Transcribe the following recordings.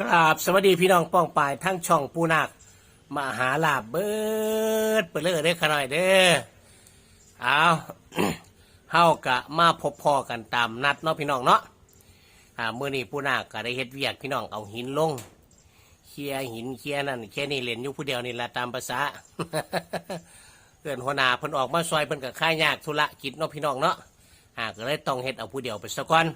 กราบสวัสดีพี่น้องป้องปายทั้งช่องปูนาคมาหาลาบเบิดไปเลยเด้อขะหน่อยเด้อเอาเฮากะมาพบพอกันตามนัดเนาะพี่น้องเนาะอ่ามื้อนี้ปูนาคก็ได้เฮ็ดเวียกพี่น้องเอาหินลงเคลียหินเคลียนั่นแค่นี้เล่นอยู่ผู้เดียวนี่ละตามภาษาเพื่อนหัวหน้าเพิ่นออกมาซอยเพิ่นก็ค่ายยากธุระกิจเนาะพี่น้องเนาะอ่าก็เลยต้องเฮ็ดเอาผู้เดียวไปซะก่อน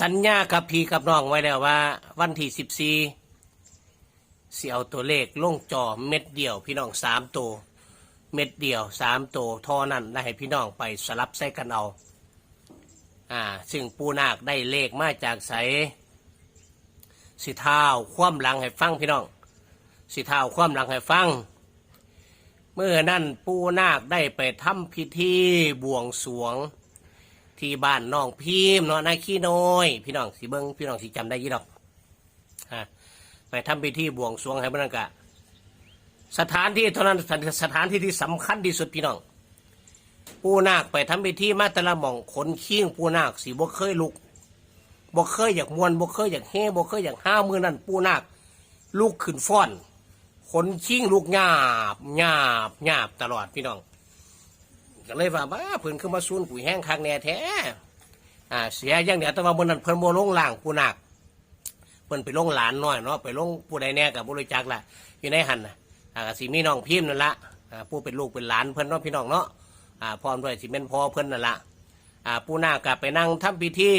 สัญญากับพี่กับน้องไว้แล้วว่า วันที่สิบสี่สิเอาตัวเลขลงจอเม็ดเดียว พี่น้องสามตัวเม็ดเดียวสามตัวท่อนั้นได้ให้พี่น้องไปสลับใส่กันเอาอ่าซึ่งปูนาคได้เลขมาจากใสสิเท้าคว่ำหลังให้ฟังพี่น้อง สิเท้าคว่ำหลังให้ฟัง เมื่อนั้นปูนาคได้ไปทำพิธีบวงสรวง ที่บ้านน้องพิมพ์เนาะนาขี้น้อย พี่น้องสิเบิ้งพี่น้องสิจำได้ยี่ดอกอ่าไปทำพิธีบวงสรวงให้มันนนกะสถานที่เท่านั้นสถานที่ที่สำคัญที่สุดพี่น้องปูนาคไปทำพิธีมาแต่ละหม่องขนขี้งปูนาคสีบ่เคยลุกบ่เคยอยากมวนบ่เคยอยากเฮ่บ่เคยอยากห้ามือนั่นปูนาคลุกขึ้นฟ้อนขนขี้งลูกหยาบหยาบหยาบตลอดพี่น้อง ก็เลยว่าบ้าเพิ่นขึ้นมาซูนปุ๋ยแห้งคักแน่แท้อ่าเสียอย่างเดียวแต่ว่าบนนั้นเพิ่นโมลงล่างผู้นักเพิ่นไปลงหลานน้อยเนาะไปลงผู้ใดแน่กับบริจักละอยู่ในหันน่ะอ่าก็สิมีน้องพิมพ์นั่นละอ่าผู้เป็นลูกเป็นหลานเพิ่นเนาะพี่น้องเนาะอ่าพร้อมด้วยสิเป็นพ่อเพิ่นนั่นละอ่าผู้หน้าคก็ไปนั่งทำพิธี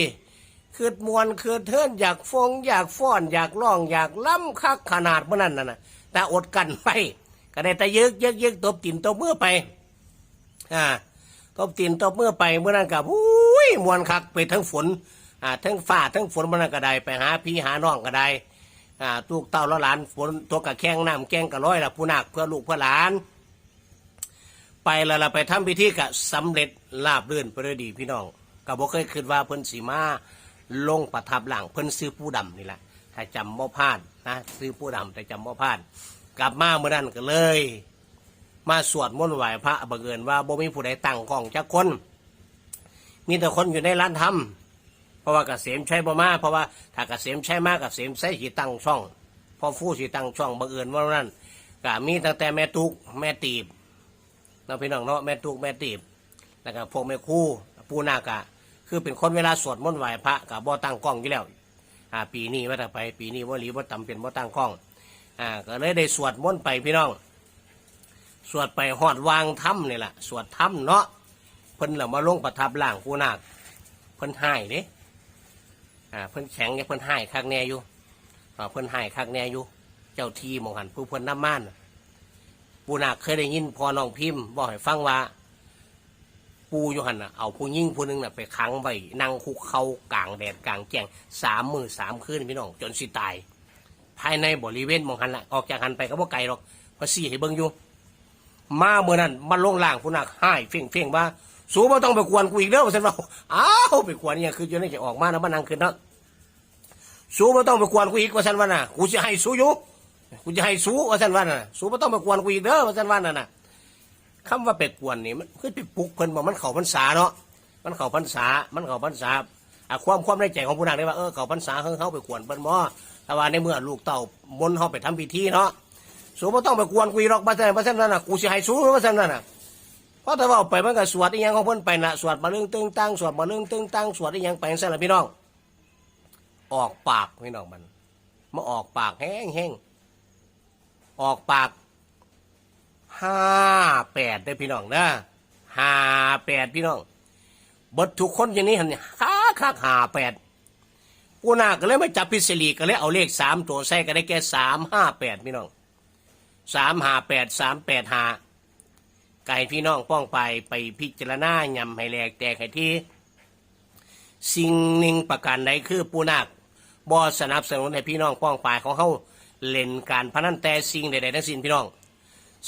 คืดมวนคืดเทินอยากฟงอยากฟ้อนอยากร้องอยากล้ำคักขนาดเมื่อนั้นน่ะนะแต่อดกันไปก็ได้แต่ยึกยึกยึกตบตินตบมือไป อ่าตบตีนตบเมื่อไปเมื่อนั้นกับอุ้ยมวนคักไปทั้งฝนอ่าทั้งฝ่าทั้งฝนเมื่อนั้นก็ได้ไปหาพี่หาน้องก็ได้อ่าลูกเต้าละหลานฝนตัวกะแข้งน้ำแกงกะร้อยละผู้นักเพื่อลูกเพื่อหลาน ไปแล้วเราไปทำพิธีกะสำเร็จลาบเรื่นไปด้วยดีพี่น้องก็บ่เคยคิดว่าเพิ่นสีมาลงประทับหลังเพิ่นซื้อผู้ดำนี่แหละถ้าจำบ่พลาดนะซื้อผู้ดำแต่จำบ่พลาด กลับมาเมื่อนั้นก็เลย มาสวดมนต์ไหว้พระบังเอิญว่าบ่มีผู้ใดตั้งกล้องจักคน มีแต่คนอยู่ในร้านทำเพราะว่ากเกษมใช้บ่มาเพราะว่าถ้ากเกษมใช้มากกเกษมใช้สีตั้งช่อง พอฟู้สีตั้งช่องบังเอิญว่านั้นก็มีตั้งแต่แม่ตุกแม่ตีบเราพี่น้องเนาะแม่ตุกแม่ตีบแล้วก็พวกแม่คู่ปูนากะ คือเป็นคนเวลาสวดมนต์ไหว้พระกับบ่ตั้งกล้องอยู่แล้วอ่าปีนี้ว่าแต่ไปปีนี้ว่าหลีว่าตำเป็นบ่ตั้งกล้องอ่าก็เลยได้สวดมนต์ไปพี่น้อง สวดไปหอดวางถ้ำนี่แหละสวดถ้ำเนาะเพิ่นเรามาลงประทับล่างผู้นาคเพิ่นให้เด้อ่าเพิ่นแข็งเนี่ยเพิ่นให้คักแน่อยู่อ่าเพิ่นให้คักแน่อยู่ เจ้าทีมองหันผู้เพิ่นน้ำม่านปูนาคเคยได้ยินพอน้องพิมพ์บอกให้ฟังว่า ปูอยู่หันน่ะเอาผู้ยิ่งผู้หนึงน่ะไปขังไว้นั่งคุกเขากลางแดดกลางแจ้งสามมือสามคืนพี่น้องจนสิตาย ภายในบริเวณมองหันละออกจากหันไปก็บ่ไกลหรอกพราะสี่ให้เบิ่งอยู่ มาเมื่อนั้นมันลงล่างผู้นักให้เฟ่งเฟ่งว่า สูบ่ต้องไปกวนกูอีกเด้อว่าซั่นว่าอ้าวไปกวนเนี่ยคืออยู่ใจะออกมานะมันนั่งขึ้นเนาะสูบ่ต้องไปกวนกูอีกว่าซั่นว่าน่ะกูจะให้สูอยู่กูจะให้สูว่าซั่นว่าน่ะสูบ่ต้องไปกวนกูอีกเด้อว่าซั่นว่าน่ะน่ะคำว่าไปกวนนี่มันคือไปปลุกเพิ่นบอกมันเข้าพรรษาเนาะมันเข้าพรรษา มันเข้าพรรษาอะความความในใจของผู้นักได้ว่าเออเข้าพรรษาเฮาเฮาไปกวนเพิ่นบ่แต่ว่าในเมื่อลูกเต้ามนเฮาไปทำพิธีเนาะ สูบ่ต้องไปกวนกุยหรอกบ้าซั่นบ้าซั่นนั่นน่ะกูสิให้สูบ้าซั่นนั่นน่ะเพราะถ้าเว่าไปมันก็สวดอีหยังของเพิ่นไปน่ะสวดมาเรื่องตึงตังสวดมาเรื่องตึงตังสวดอีหยังไปจังซั่นล่ะพี่น้อง ออกปากพี่น้องมันมาออกปากแห้งแห้งออกปากห้าแปดได้พี่น้องนะห้าแปดพี่น้องเบดทุกคนอย่างนี้หันค้าค้าห้าแปดปูนาก็เลยไม่จับพิเศษก็เลยเอาเลขสามตัวใส่ก็ได้แค่สามห้าแปดพี่น้อง สามหาแปดสามแปดหาไก่พี่น้องป้องไปไปพิจารณายำให้แหลกแตกให้ที่ สิ่งหนึ่งประการใดคือปูนาคบอสนับสนุนให้พี่น้องป้องปายของเขาเล่นการพนันแต่สิ่งใดๆทั้งสิ้นพี่น้อง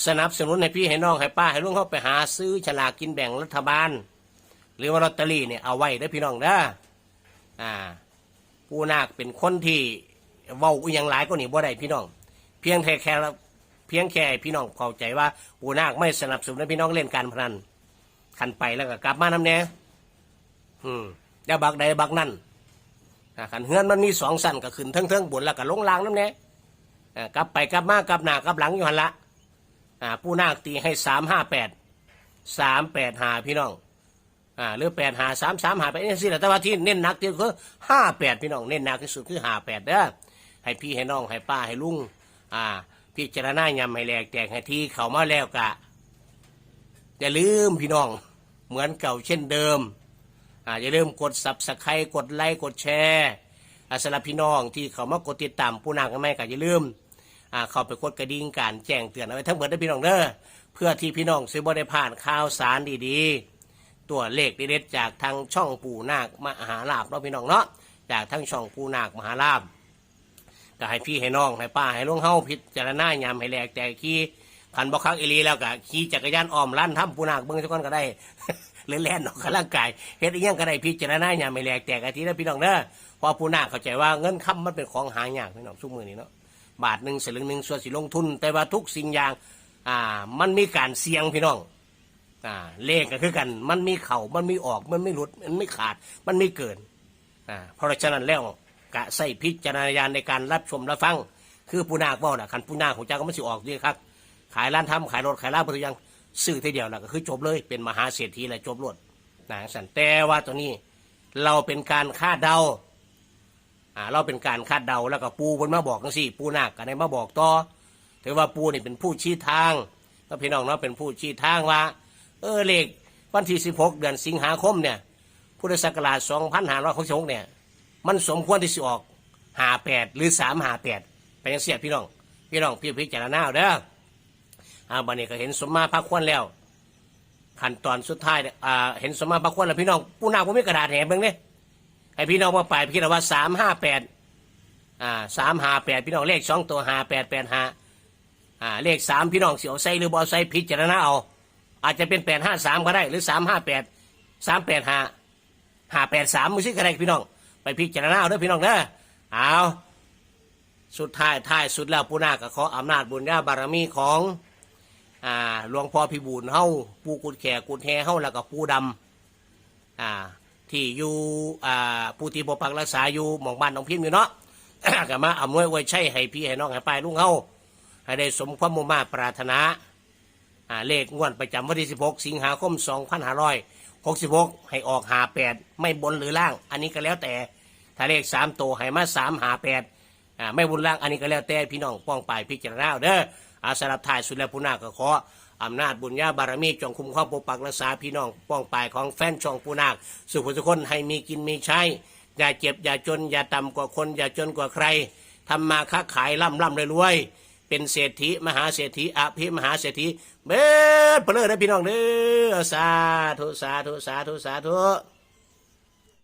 สนับสนุนให้พี่ให้น้องให้ป้าให้ลุงเขาไปหาซื้อฉลากกินแบ่งรัฐบาล หรือว่าลอตเตอรี่เนี่ยเอาไว้ได้พี่น้องเด้อ่าปูนาคเป็นคนที่เว้าอหยังหลายก็หนีบ่ได้พี่น้อง เพียงแค่แค่ เพียงแค่พี่น้องเข้าใจว่าปูนาคไม่สนับสนุนให้พี่น้องเล่นการพนันขันไปแล้วก็กลับมานำแน่อืมแล้วบักใดบักนั่นขันเฮือนมันมีสองสั้นก็ขึ้นเทิงเทิงๆบนแล้วก็ลงล่างน้ำเนี้ยกลับไปกลับมากลับหน้ากลับหลังอยู่หันละอ่าผู้นาคตีให้สามห้าแปดสามแปดหาพี่น้องอ่าหรือแปดหาสามสามหาไปนี่สิแหละแต่ว่าที่เน้นหนักที่สุดคือห้าแปดพี่น้องเน้นหนักที่สุดคือห้าแปดเด้อให้พี่ให้น้องให้ป้าให้ลุงอ่า พิจารณายำให้แหลกแตกให้ที่เขามาแล้วกะอย่าลืมพี่น้องเหมือนเก่าเช่นเดิมอ่าอย่าลืมกดสับสไครกดไลค์กดแชร์อาสำหรับพี่น้องที่เขามากดติดตามผู้นางกันไม่ก็อย่าลืมอ่าเข้าไปกดกระดิ่งการแจ้งเตือนเอาไว้ทั้งหมดได้พี่น้องเด้อเพื่อที่พี่น้องซื้อบได้ผ่านข่าวสารดีๆ ตัวเลขเด็ดจากทางช่องปู่นาคมหาลาบเนาะพี่น้องเนาะจากทางช่องปู่นาคมหาลาบ ก็ให้พี่ให้น้องให้ป้าให้ลุงเฮาพิจารณายามให้แหลกแต่ขี่ขันบ่คักอีหลีแล้วก็ขี่จักรยานอ้อมลั่นทำปูนาคเบิ่งสักคนก็ได้หรือแล่นออกกำลังกายเฮ็ดอีหยังก็ได้พิจารณายามให้แหลกแตกอทิตย์ละพี่น้องเด้อเพอปูนาคเข้าใจว่าเงินค้ำมันเป็นของหายากพี่น้องทุกมื้อนี้เนาะบาทหนึ่งสลึงหนึ่งส่วนสิลงทุน แต่ว่าทุกสิ่งอย่างอ่ามันมีการเสี่ยงพี่น้องอ่าเลขก็คือกัน มันมีเข่ามันมีออกมันไม่หลุดมันไม่ขาดมันไม่เกินอ่าเพราะฉะนั้นแล้ว กะใส่พิจารณญาณในการรับชมรับฟัง คือผู้นาคบอกนะคันผู้นาคของเจ้าก็ไม่สิออกดีครับ ขายร้านทำขายรถขายร้านบริยังซื้อทีเดียวแล้วก็คือจบเลยเป็นมหาเศรษฐีเลยจบรวดนะสันแต่ว่าตัวนี้เราเป็นการคาดเดาอ่าเราเป็นการคาดเดาแล้วก็ปูบนมาบอกจังสิปูนาคกันในมาบอกต่อถือว่าปูนี่เป็นผู้ชี้ทางก็พี่น้องเนาะเป็นผู้ชี้ทางว่า เออเลขวันที่ 16 เดือนสิงหาคมเนี่ยพุทธศักราช2566เนี่ย มันสมควรที่สิออกหาแปดหรือสามหาแปดไปยังเสียพี่น้อง พี่น้องพี่พิจารณาเอาเด้ออาบันนี้ก็เห็นสมมาพักควรแล้วขั้นตอนสุดท้ายเนี่ยอ่าเห็นสมมาพักควรแล้วพี่น้องผู้นาผมมีกระดาษแหนเบิ่งเนี่ยให้พี่น้องมาไปพี่เราว่าสามห้าแปดอ่าสามหาแปดพี่น้องเลขสองตัวหาแปดแปดหาอ่าเลขสามพี่น้องเสียวใส่หรือบอใส่พิจารณาเอาอาจจะเป็นแปดห้าสามก็ได้หรือสามห้าแปดสามแปดหาหาแปดสามมือซื้อกันได้พี่น้อง พิจารณาเอาเด้อพี่น้องเด้อเอาสุดท้ายท้ายสุดแล้วปูนาก็ขออำนาจบุญญาบารมีของอ่าหลวงพ่อพิบูลเฮาปูกุดแขกุดแฮเฮาแล้วก็ปูดำอ่าที่อยู่อ่าผู้ที่ปกปักรักษาอยู่หมู่บ้านหนองพิมพ์อยู่เนาะ ก็มาอำนวยไว้ใช้ให้พี่ให้น้องให้ป้ายลุงเฮาให้ได้สมความมุ่งมา่ปรารถนาอ่าเลขงวดประจำวันที่ 16 สิงหาคม 2566 ให้ออกหาแปดไม่บนหรือล่าง อันนี้ก็แล้วแต่ ถ้าเลขสามตัวให้มาสามหาแปดอ่าไม่บนล่างอันนี้ก็แล้วแต่พี่น้องป้องไปพิจารณาเอาเด้ออาสำหรับถ่ายสุดแล้วผู้นาก็ขออำนาจบุญญาบารมีจงคุ้มครองปกปักรักษาพี่น้องป้องไปของแฟนช่องผู้นาคสุขทุกคนให้มีกินมีใช้อย่าเจ็บอย่าจน อย่าต่ำกว่าคน อย่าจนกว่าใครทำมาค้าขายร่ำร่ำรวยๆเป็นเศรษฐีมหาเศรษฐีอภิมหาเศรษฐีเบิดเพลิดนะพี่น้องเด้อสาธุสาธุสาธุสาธุ